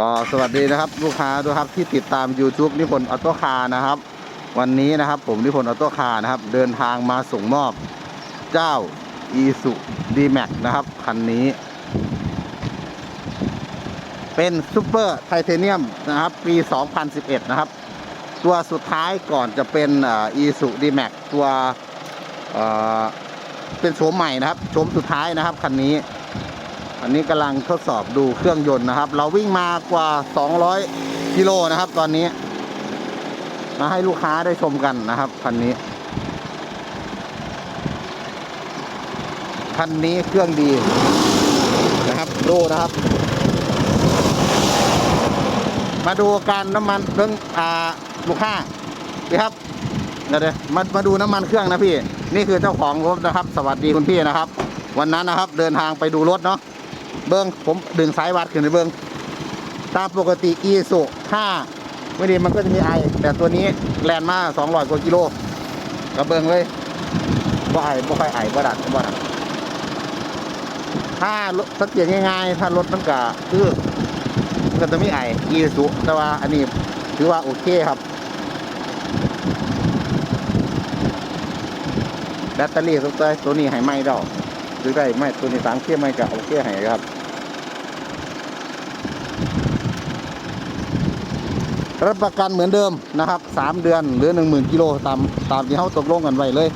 ก็สวัสดีนะครับลูกค้าด้วยครับที่ติดตาม YouTube นิพนธ์ออโต้คาร์นะครับ วันนี้นะครับผมนิพนธ์ออโต้คาร์นะครับ เดินทางมาส่งมอบเจ้า e s u d m a x นะครับคันนี้ เป็นซูเปอร์ไทเทเนียมนะครับ ปี 2011 นะครับ ตัวสุดท้ายก่อนจะเป็นอีสุดีแม็กตัวอ่อเป็นโฉมใหม่นะครับโฉมสุดท้ายนะครับคันนี้ อันนี้กำลังทดสอบดูเครื่องยนต์นะครับ เราวิ่งมากว่า 200 กิโลนะครับ ตอนนี้ มาให้ลูกค้าได้ชมกันนะครับคันนี้คันนี้เครื่องดีนะครับดูนะครับ มาดูการน้ำมันเรื่องอ่าลูกค้าพี่ครับเดี๋ยวเดี๋ยมามาดูน้ำมันเครื่องนะพี่ นี่คือเจ้าของรถนะครับ สวัสดีคุณพี่นะครับ วันนั้นนะครับ เดินทางไปดูรถเนาะ เบิ้งผมดึงสายวัดขึ้นไปเบิ้งตามปกติอีสุถ้าไม่ดีมันก็จะมีไอแต่ตัวนี้แลนมา200กว่ากิโลกระเบิ้งเลยบ่ไอบ่ค่อยไอบ่ดัดบ่ดัดถ้าสังเกตง่ายๆถ้ารถมันกะคือก็จะมีไออีสุแต่ว่าอันนี้ถือว่าโอเคครับแบตเตอรี่ตัวตัวนี้ให้ไหม้ดอกหรือได้ไม่ตัวนี้สามเครื่องไม่ก็โอเคให้ครับ รับประกันเหมือนเดิมนะครับสามเดือนหรือหนึ่งหมื่นกิโลตามตามที่เขาตกลงกันไว้เลย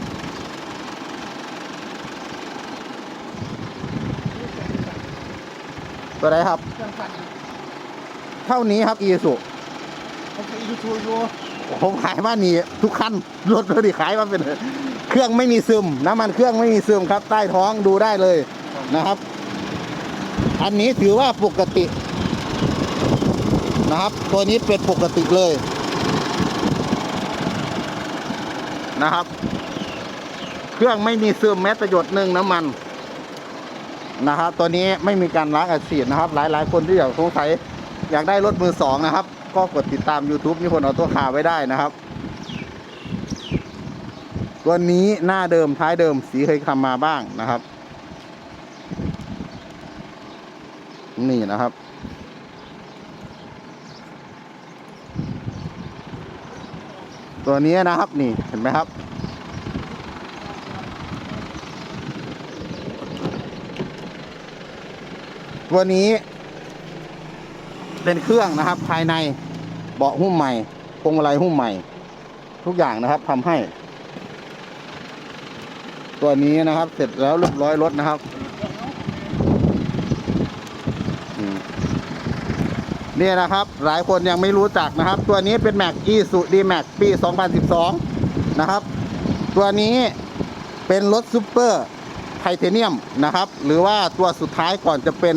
ตัวไหนครับเครื่องปั่นเท่านี้ครับอีสุผมจะอีทูอยู่ผมขายมานี่ทุกคันรถเลยขายมาเป็นเครื่องไม่มีซึมน้ำมันเครื่องไม่มีซึมครับ ใต้ท้องดูได้เลยนะครับ อันนี้ถือว่าปกติ นะครับ ตัวนี้เป็นปกติเลยนะครับ เครื่องไม่มีซึมแม้แต่หยดหนึ่งน้ำมันนะครับ ตัวนี้ไม่มีการล้างอัดฉีดนะครับ หลายๆ คนที่อยากสงสัยอยากได้รถมือสองนะครับ ก็กดติดตาม YouTube นิพนธ์เอาตัวขาไว้ได้นะครับ ตัวนี้หน้าเดิมท้ายเดิมสีเคยทำมาบ้างนะครับ นี่นะครับ ตัวนี้นะครับนี่เห็นไหมครับ ตัวนี้ เป็นเครื่องนะครับ ภายในเบาะหุ้มใหม่พวงมาลัยหุ้มใหม่ ทุกอย่างนะครับทำให้ ตัวนี้นะครับ เสร็จแล้วเรียบร้อยรถนะครับอืม นี่นะครับ หลายคนยังไม่รู้จักนะครับ ตัวนี้เป็น Mac e s u d m a x ปี 2012 นะครับ ตัวนี้เป็นรถซูเปอร์ไทเทเนียมนะครับ หรือว่าตัวสุดท้ายก่อนจะเป็น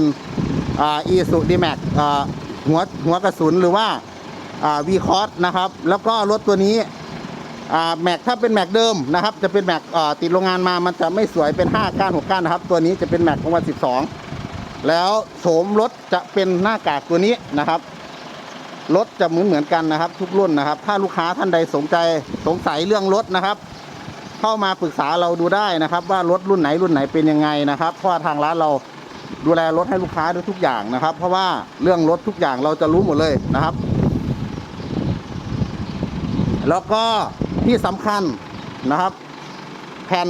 อ่า e s u d m a x อ่าหัวหัวกระสุนหรือว่าอ่า v c o s นะครับ แล้วก็รถตัวนี้อ่าแม็กถ้าเป็นแม็กเดิมนะครับ จะเป็นแม็กติดโรงงานมามันจะไม่สวยเป็น 5 ก้าน6ก้านนะครับ ตัวนี้จะเป็นแม็กของวัน12 แล้วโฉมรถจะเป็นหน้ากากตัวนี้นะครับ รถจะเหมือนเหมือนกันนะครับ ทุกรุ่นนะครับ ถ้าลูกค้าท่านใดสนใจสงสัยเรื่องรถนะครับ เข้ามาปรึกษาเราดูได้นะครับ ว่ารถรุ่นไหนรุ่นไหนเป็นยังไงนะครับ เพราะทางร้านเราดูแลรถให้ลูกค้าด้วยทุกอย่างนะครับ เพราะว่าเรื่องรถทุกอย่างเราจะรู้หมดเลยนะครับ แล้วก็ที่สำคัญนะครับแผ่น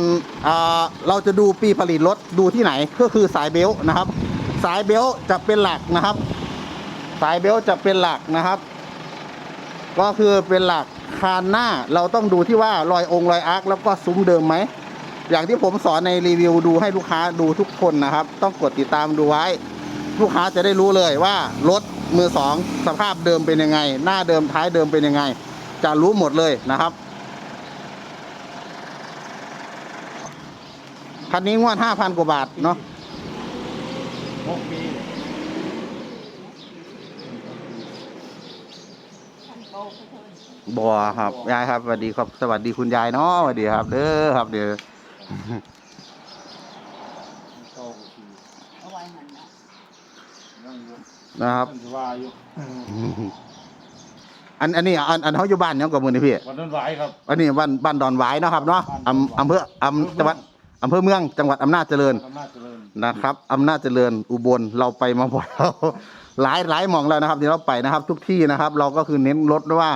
เราจะดูปีผลิตรถดูที่ไหนก็คือสายเบลต์นะครับ สายเบลจะเป็นหลักนะครับ สายเบลจะเป็นหลักนะครับ ก็คือเป็นหลักคานหน้าเราต้องดูที่ว่ารอยองค์รอยอาร์คแล้วก็ซุ้มเดิมไหมอย่างที่ผมสอนในรีวิวดูให้ลูกค้าดูทุกคนนะครับ ต้องกดติดตามดูไว้ ลูกค้าจะได้รู้เลยว่ารถมือสองสภาพเดิมเป็นยังไง หน้าเดิมท้ายเดิมเป็นยังไง จะรู้หมดเลยนะครับคันนี้งวดห้าพันกว่าบาทเนาะ หกปีบัวครับยายครับสวัสดีครับสวัสดีคุณยายเนาะสวัสดีครับเด้อครับเด้อเก้าปีเอาไว้หันนะนั่งอยู่นะครับมันจะว่าอยู่อันอันนี้อันอันเขาอยู่บ้านยังกับมือนี่พี่วันนั้นไหวครับอันนี้บ้านบ้านดอนหวายเนาะครับเนาะอำอำเภออำจังหวัด อำเภอเมืองจังหวัดอำนาจเจริญอำนาจเจริญนะครับอำนาจเจริญอุบลเราไปมาบ่อยแล้วหลายหลายหมองแล้วนะครับที่เราไปนะครับ ทุกที่นะครับ เราก็คือเน้นรถว่า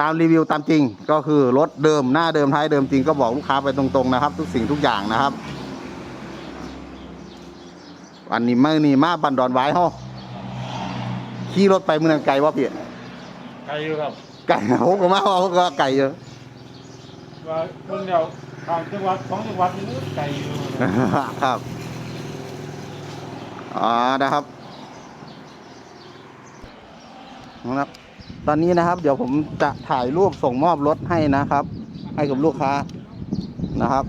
ตามรีวิวตามจริง ก็คือรถเดิมหน้าเดิมท้ายเดิมจริงก็บอกลูกค้าไปตรงๆนะครับ ทุกสิ่งทุกอย่างนะครับ อันนี้มานี่มาบันดอนไว้เฮาขี่รถไปเมืองไกลว่าพี่ไกลอยู่ครับไก่ผมก็มาเขาก็ไก่เยอะว่าคนเดียว ทางจังหวัดสองจังหวัดนี่ไกลอยู่ครับ อ๋อนะครับนะครับ ตอนนี้นะครับ เดี๋ยวผมจะถ่ายรูปส่งมอบรถให้นะครับ ให้กับลูกค้านะครับ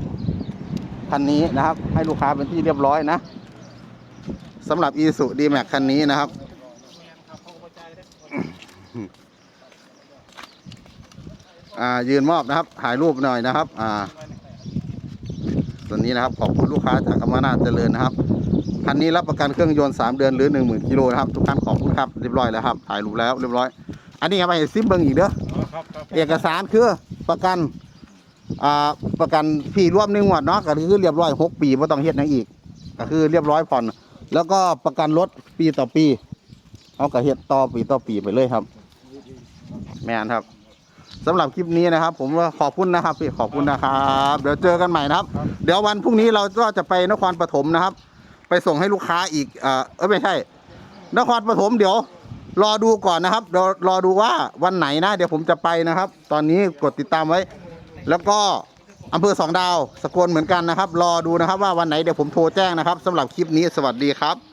คันนี้นะครับ ให้ลูกค้าเป็นที่เรียบร้อยนะสำหรับ i s u d m a x คันนี้นะครับอ่ายืนมอบนะครับ ถ่ายรูปหน่อยนะครับ อ่า ตัวนี้นะครับขอบคุณลูกค้าจากอำนาจเจริญนะครับคันนี้รับประกันเครื่องยนต์3เดือนหรือ 1 0,000กิโลนะครับทุกท่านขอบคุณครับเรียบร้อยแล้วครับถ่ายรูปแล้วเรียบร้อย อันนี้เอาไปซิมเบิงอีกเด้ออ๋อครับครับเอกสารคือประกันอ่าประกันพี่ร่วมหนึ่งงวดเนาะก็คือเรียบร้อยหกปีไม่ต้องเฮ็ดหยังอีก ก็คือเรียบร้อยผ่อน แล้วก็ประกันรถปีต่อปี เอาก็เฮ็ดต่อปีต่อปีไปเลยครับ แม่นครับ สำหรับคลิปนี้นะครับ ผมขอบคุณนะครับพี่ขอบคุณนะครับ เดี๋ยวเจอกันใหม่นะครับ เดี๋ยววันพรุ่งนี้เราก็จะไปนครปฐมนะครับ ไปส่งให้ลูกค้าอีกเออเอยไม่ใช่ นครปฐมเดี๋ยว รอดูก่อนนะครับเดี๋ยวรอดูว่าวันไหนนะ เดี๋ยวผมจะไปนะครับ ตอนนี้กดติดตามไว้ แล้วก็อำเภอสองดาวสกลเหมือนกันนะครับ รอดูนะครับว่าวันไหนเดี๋ยวผมโทรแจ้งนะครับสำหรับคลิปนี้สวัสดีครับ